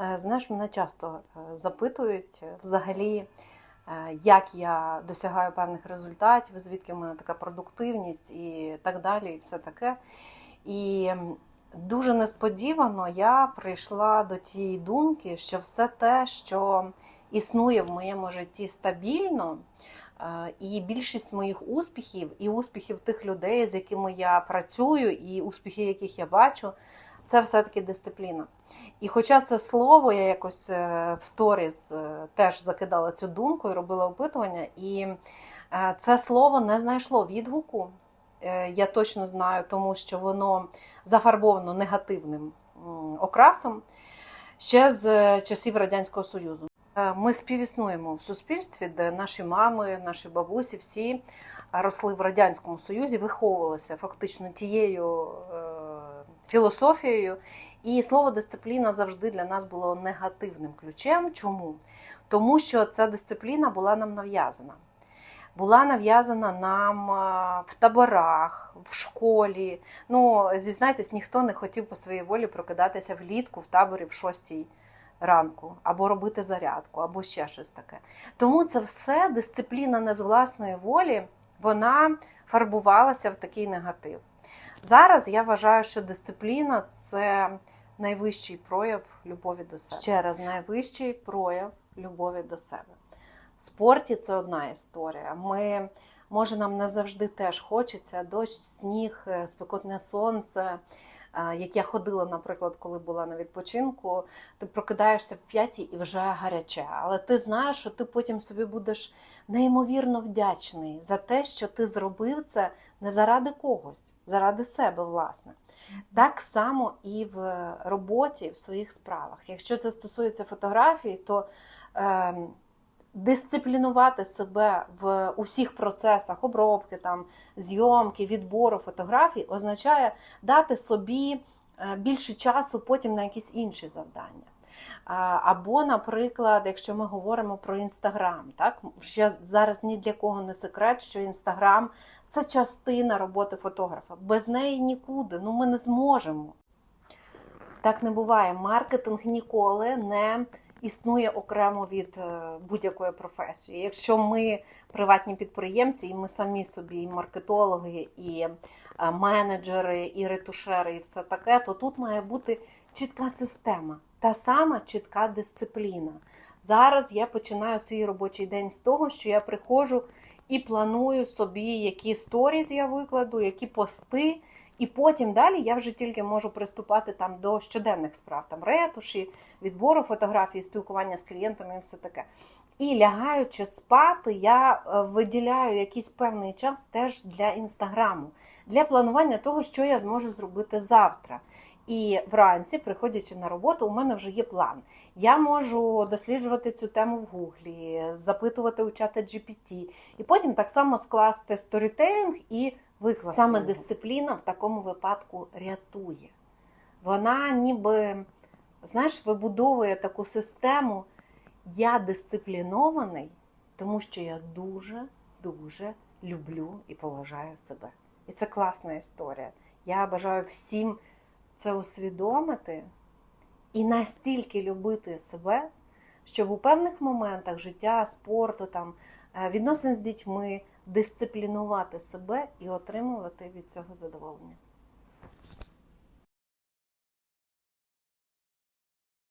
Е, Знаєш, мене часто е, запитують е, взагалі, як я досягаю певних результатів, звідки в мене така продуктивність і так далі, і все таке. І дуже несподівано я прийшла до тієї думки, що все те, що існує в моєму житті стабільно, і більшість моїх успіхів, і успіхів тих людей, з якими я працюю, і успіхи, яких я бачу, це все-таки дисципліна. І хоча це слово, я якось е, в сторіс е, теж закидала цю думку і робила опитування, і е, це слово не знайшло відгуку. Я точно знаю, тому що воно зафарбовано негативним окрасом ще з часів Радянського Союзу. Е, Ми співіснуємо в суспільстві, де наші мами, наші бабусі всі росли в Радянському Союзі, виховувалися фактично тією е, філософією. І слово дисципліна завжди для нас було негативним ключем. Чому? Тому що ця дисципліна була нам нав'язана. Була нав'язана нам в таборах, в школі. Ну, зізнайтесь, ніхто не хотів по своїй волі прокидатися влітку в таборі в шостій ранку, або робити зарядку, або ще щось таке. Тому це все дисципліна не з власної волі, вона фарбувалася в такий негатив. Зараз я вважаю, що дисципліна це найвищий прояв любові до себе. Ще раз, найвищий прояв любові до себе. В спорті це одна історія. Ми, може, нам не завжди теж хочеться дощ, сніг, е, спекотне сонце. Як я ходила, наприклад, коли була на відпочинку, ти прокидаєшся в п'ятій і вже гаряче. Але ти знаєш, що ти потім собі будеш неймовірно вдячний за те, що ти зробив це не заради когось, заради себе, власне. Так само і в роботі, в своїх справах. Якщо це стосується фотографії, то е, дисциплінувати себе в усіх процесах обробки, там, зйомки, відбору фотографій означає дати собі е, більше часу потім на якісь інші завдання. Або, наприклад, якщо ми говоримо про інстаграм, так ще зараз ні для кого не секрет, що інстаграм це частина роботи фотографа. Без неї нікуди. Ну ми не зможемо. Так не буває. Маркетинг ніколи не існує окремо від е, будь-якої професії. Якщо ми приватні підприємці, і ми самі собі і маркетологи, і е, менеджери, і ретушери, і все таке, то тут має бути чітка система, та сама чітка дисципліна. Зараз я починаю свій робочий день з того, що я приходжу і планую собі, які сторіз я викладу, які пости. І потім далі я вже тільки можу приступати там до щоденних справ, там ретуші, відбору фотографій, спілкування з клієнтами і все таке. І лягаючи спати, я е, виділяю якийсь певний час теж для інстаграму, для планування того, що я зможу зробити завтра. І вранці, приходячи на роботу, у мене вже є план. Я можу досліджувати цю тему в Гуглі, запитувати у чата GPT, і потім так само скласти сторітелінг і викласти. Саме дисципліна в такому випадку рятує. Вона ніби, знаєш, вибудовує таку систему. Я дисциплінований, тому що я дуже-дуже люблю і поважаю себе. І це класна історія. Я бажаю всім це усвідомити і настільки любити себе, щоб у певних моментах життя, спорту, там, е, відносин з дітьми дисциплінувати себе і отримувати від цього задоволення.